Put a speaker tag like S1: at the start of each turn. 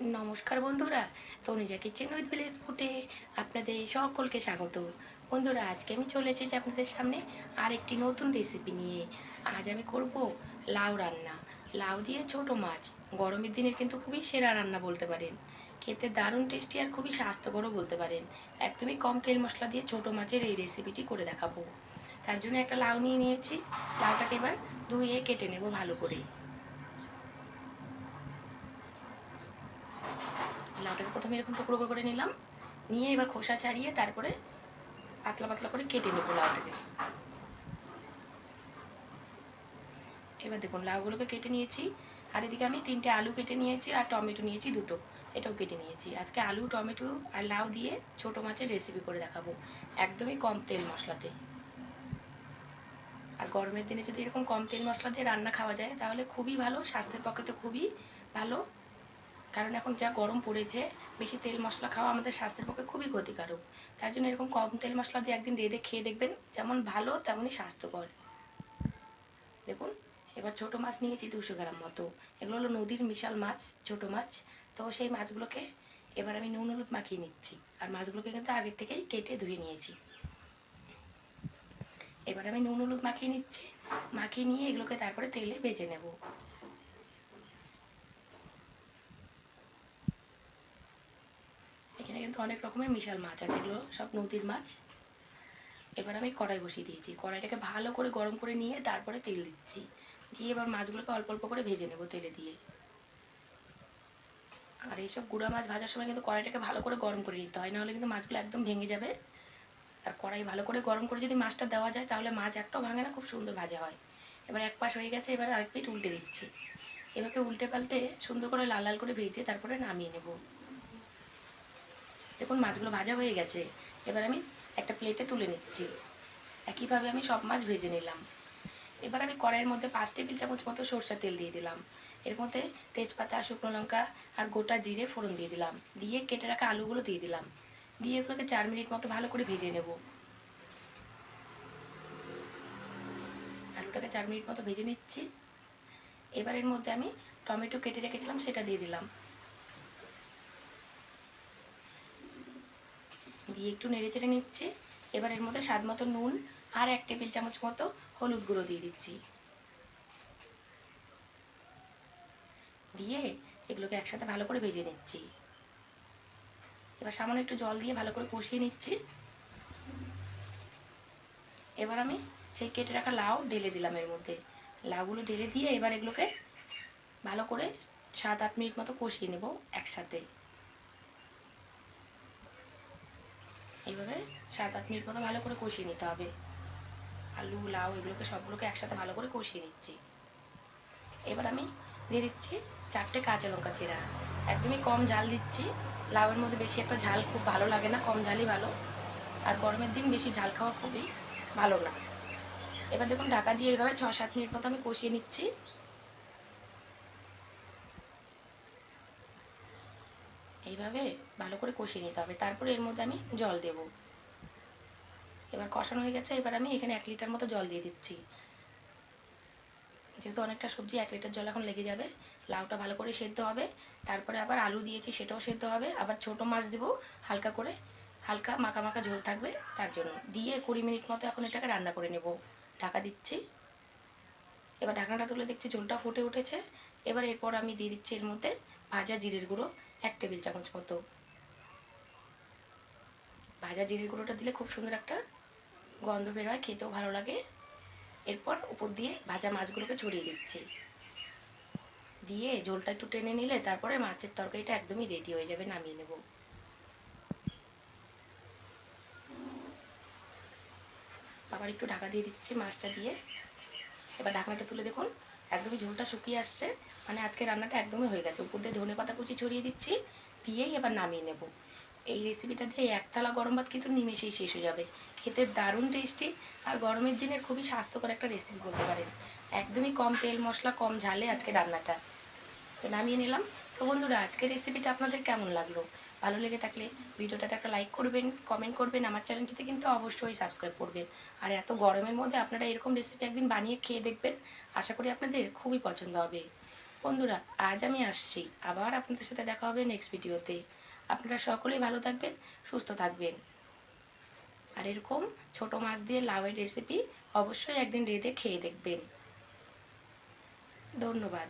S1: নমস্কার বন্ধুরা, Tanuja kitchen with village ফুটে আপনাদের সকলকে স্বাগত। বন্ধুরা, আজকে আমি চলে এসেছি আপনাদের সামনে আর একটি নতুন রেসিপি নিয়ে। আজ আমি করব লাউ রান্না। লাউ দিয়ে ছোট মাছ, গরমের দিনের কিন্তু খুবই সেরা রান্না বলতে পারেন। খেতে দারুণ টেস্টি আর খুবই স্বাস্থ্যকরও বলতে পারেন। একদমই কম তেল মশলা দিয়ে ছোট মাছের এই রেসিপিটি করে দেখাবো। তার জন্য একটা লাউ নিয়ে নিয়েছি। লাউটাকে এবার ধুয়ে কেটে নেব ভালো করে। লাউটাকে প্রথমে এরকম টুকরো করে নিলাম। নিয়ে এবার খোসা ছাড়িয়ে তারপরে পাতলা পাতলা করে কেটে নেব লাউটাকে। এবার দেখুন, লাউগুলোকে কেটে নিয়েছি। আর এদিকে আমি তিনটে আলু কেটে নিয়েছি আর টমেটো নিয়েছি দুটো। এটাও কেটে নিয়েছি। আজকে আলু, টমেটো আর লাউ দিয়ে ছোটো মাছের রেসিপি করে দেখাবো। একদমই কম তেল মশলাতে। আর গরমের দিনে যদি এরকম কম তেল মশলা দিয়ে রান্না খাওয়া যায়, তাহলে খুবই ভালো, স্বাস্থ্যের পক্ষে তো খুবই ভালো। কারণ এখন যা গরম পড়েছে, বেশি তেল মশলা খাওয়া আমাদের স্বাস্থ্যের পক্ষে খুবই ক্ষতিকারক। তার জন্য এরকম কম তেল মশলা দিয়ে একদিন রেঁধে খেয়ে দেখবেন যেমন ভালো, তেমনই স্বাস্থ্যকর। দেখুন, এবার ছোট মাছ নিয়েছি দুশো গ্রাম মতো। এগুলো হলো নদীর বিশাল মাছ, ছোট মাছ। তো সেই মাছগুলোকে এবার আমি নুন, হলুদ মাখিয়ে নিচ্ছি। আর মাছগুলোকে কিন্তু আগের থেকেই কেটে ধুয়ে নিয়েছি। এবার আমি নুন, হলুদ মাখিয়ে নিচ্ছি। মাখিয়ে নিয়ে এগুলোকে তারপরে তেলে ভেজে নেব এখানে কিন্তু অনেক রকমের মিশাল মাছ আছে, এগুলো সব নদীর মাছ। এবার আমি কড়াই বসিয়ে দিয়েছি। কড়াইটাকে ভালো করে গরম করে নিয়ে তারপরে তেল দিচ্ছি। দিয়ে এবার মাছগুলোকে অল্প অল্প করে ভেজে নেব তেলে দিয়ে। আর এইসব গুঁড়া মাছ ভাজার সময় কিন্তু কড়াইটাকে ভালো করে গরম করে নিতে হয়, নাহলে কিন্তু মাছগুলো একদম ভেঙে যাবে। আর কড়াই ভালো করে গরম করে যদি মাছটা দেওয়া যায়, তাহলে মাছ একটাও ভাঙে না, খুব সুন্দর ভাজা হয়। এবার এক পাশ হয়ে গেছে, এবার আরেক পিঠ উল্টে দিচ্ছি। এভাবে উল্টে পাল্টে সুন্দর করে লাল লাল করে ভেজে তারপরে নামিয়ে নেব। দেখুন, মাছগুলো ভাজা হয়ে গেছে। এবার আমি একটা প্লেটে তুলে নিচ্ছি। একইভাবে আমি সব মাছ ভেজে নিলাম। এবার আমি কড়াইয়ের মধ্যে পাঁচ টেবিল চামচ মতো সরষের তেল দিয়ে দিলাম। এর মধ্যে তেজপাতা, শুকনো লঙ্কা আর গোটা জিরে ফোড়ন দিয়ে দিলাম। দিয়ে কেটে রাখা আলুগুলো দিয়ে দিলাম। দিয়ে এগুলোকে চার মিনিট মতো ভালো করে ভেজে নেব। আলুটাকে চার মিনিট মতো ভেজে নিচ্ছি। এবার এর মধ্যে আমি টমেটো কেটে রেখেছিলাম, সেটা দিয়ে দিলাম। দিয়ে একটু নেড়ে চেড়ে নিচ্ছি। এবার এর মধ্যে স্বাদ মতো নুন আর এক টেবিল চামচ মতো হলুদ গুঁড়ো দিয়ে দিচ্ছি। দিয়ে এগুলোকে একসাথে ভালো করে ভেজে নিচ্ছি। এবার সামান্য একটু জল দিয়ে ভালো করে কষিয়ে নিচ্ছি। এবার আমি সেই কেটে রাখা লাউ ঢেলে দিলাম এর মধ্যে। লাউগুলো ঢেলে দিয়ে এবার এগুলোকে ভালো করে সাত আট মিনিট মতো কষিয়ে নেব একসাথে। এইভাবে সাত আট মিনিট মতো ভালো করে কষিয়ে নিতে হবে। আলু, লাউ এগুলোকে সবগুলোকে একসাথে ভালো করে কষিয়ে নিচ্ছি। এবার আমি দিয়ে দিচ্ছি চারটে কাঁচা লঙ্কা চিরা একদমই কম ঝাল দিচ্ছি। লাউয়ের মধ্যে বেশি একটা ঝাল খুব ভালো লাগে না, কম ঝালই ভালো। আর গরমের দিন বেশি ঝাল খাওয়া খুবই ভালো না। এবার দেখুন ঢাকা দিয়ে এইভাবে ছ সাত মিনিট মতো আমি কষিয়ে নিচ্ছি। এইভাবে ভালো করে কষিয়ে নিতে হবে। তারপরে এর মধ্যে আমি জল দেব। এবার কষানো হয়ে গেছে, এবার আমি এখানে এক লিটার মতো জল দিয়ে দিচ্ছি। যেহেতু অনেকটা সবজি, এক লিটার জল এখন লেগে যাবে। লাউটা ভালো করে সেদ্ধ হবে। তারপরে আবার আলু দিয়েছি, সেটাও সেদ্ধ হবে। আবার ছোট মাছ দেবো, হালকা করে। হালকা মাখা মাখা ঝোল থাকবে তার জন্য। দিয়ে কুড়ি মিনিট মতো এখন এটাকে রান্না করে নেব। ঢাকা দিচ্ছি। এবার ঢাকনাটা তুলে দেখছি ঝোলটা ফুটে উঠেছে। এবার এরপর আমি দিয়ে দিচ্ছি এর মধ্যে ভাজা জিরের গুঁড়ো এক টেবিল চামচ মতো। ভাজা জিরের গুঁড়োটা দিলে খুব সুন্দর একটা গন্ধ বের হয় খেতেও ভালো লাগে। এরপর উপর দিয়ে ভাজা মাছগুলোকে ছড়িয়ে দিচ্ছি। দিয়ে ঝোলটা একটু টেনে নিলে তারপরে মাছের তরকারিটা একদমই রেডি হয়ে যাবে, নামিয়ে নেব। আবার একটু ঢাকা দিয়ে দিচ্ছি মাছটা দিয়ে। এবার ঢাকনাটা তুলে দেখুন। একদমই ঝোলটা শুকিয়ে আসছে। মানে আজকে রান্নাটা একদমই হয়ে গেছে। উপর দিয়ে ধনে পাতা কুচি ছড়িয়ে দিচ্ছি, দিয়েই এবার নামিয়ে নেব। এই রেসিপিটা দিয়ে এক থালা গরম ভাত কিন্তু নিমেষেই শেষ হয়ে যাবে। খেতে দারুণ টেস্টি আর গরমের দিনের খুবই স্বাস্থ্যকর একটা রেসিপি বলতে পারেন। একদমই কম তেল মশলা, কম ঝালে আজকে রান্নাটা। তো নামিয়ে নিলাম। তো বন্ধুরা, আজকের রেসিপিটা আপনাদের কেমন লাগল? ভালো লেগে থাকলে ভিডিওটাতে একটা লাইক করবেন কমেন্ট করবেন, আমার চ্যানেলটিতে কিন্তু অবশ্যই সাবস্ক্রাইব করবেন। আর এত গরমের মধ্যে আপনারা এরকম রেসিপি একদিন বানিয়ে খেয়ে দেখবেন, আশা করি আপনাদের খুবই পছন্দ হবে। বন্ধুরা, আজ আমি আসছি, আবার আপনাদের সাথে দেখা হবে নেক্সট ভিডিওতে আপনারা সকলেই ভালো থাকবেন, সুস্থ থাকবেন। আর এরকম ছোট মাছ দিয়ে লাউয়ের রেসিপি অবশ্যই একদিন রেঁধে খেয়ে দেখবেন। ধন্যবাদ।